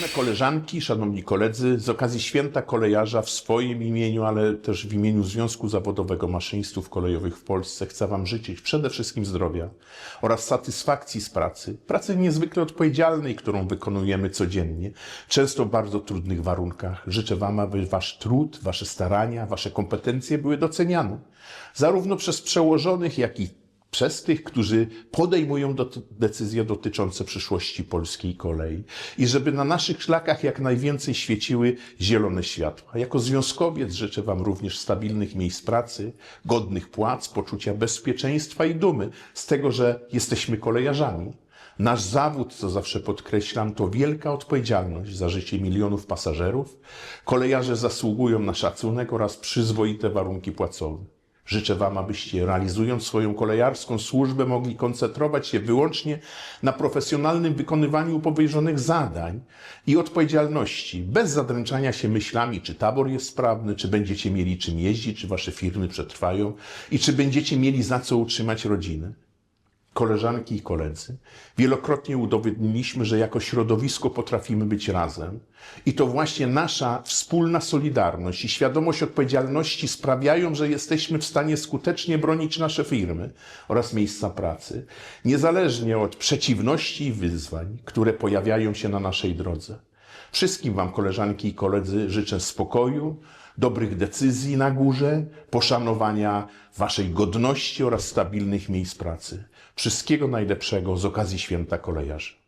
Szanowne koleżanki, szanowni koledzy, z okazji Święta Kolejarza w swoim imieniu, ale też w imieniu Związku Zawodowego Maszynistów Kolejowych w Polsce chcę Wam życzyć przede wszystkim zdrowia oraz satysfakcji z pracy. Pracy niezwykle odpowiedzialnej, którą wykonujemy codziennie, często w bardzo trudnych warunkach. Życzę Wam, aby Wasz trud, Wasze starania, Wasze kompetencje były doceniane. Zarówno przez przełożonych, jak i przez tych, którzy podejmują dot- decyzje dotyczące przyszłości polskiej kolei i żeby na naszych szlakach jak najwięcej świeciły zielone światła. Jako związkowiec życzę Wam również stabilnych miejsc pracy, godnych płac, poczucia bezpieczeństwa i dumy z tego, że jesteśmy kolejarzami. Nasz zawód, co zawsze podkreślam, to wielka odpowiedzialność za życie milionów pasażerów. Kolejarze zasługują na szacunek oraz przyzwoite warunki płacowe. Życzę Wam, abyście realizując swoją kolejarską służbę mogli koncentrować się wyłącznie na profesjonalnym wykonywaniu powierzonych zadań i odpowiedzialności, bez zadręczania się myślami, czy tabor jest sprawny, czy będziecie mieli czym jeździć, czy Wasze firmy przetrwają i czy będziecie mieli za co utrzymać rodzinę. Koleżanki i koledzy, wielokrotnie udowodniliśmy, że jako środowisko potrafimy być razem. I to właśnie nasza wspólna solidarność i świadomość odpowiedzialności sprawiają, że jesteśmy w stanie skutecznie bronić nasze firmy oraz miejsca pracy, niezależnie od przeciwności i wyzwań, które pojawiają się na naszej drodze. Wszystkim Wam, koleżanki i koledzy, życzę spokoju, dobrych decyzji na górze, poszanowania Waszej godności oraz stabilnych miejsc pracy. Wszystkiego najlepszego z okazji Święta Kolejarzy.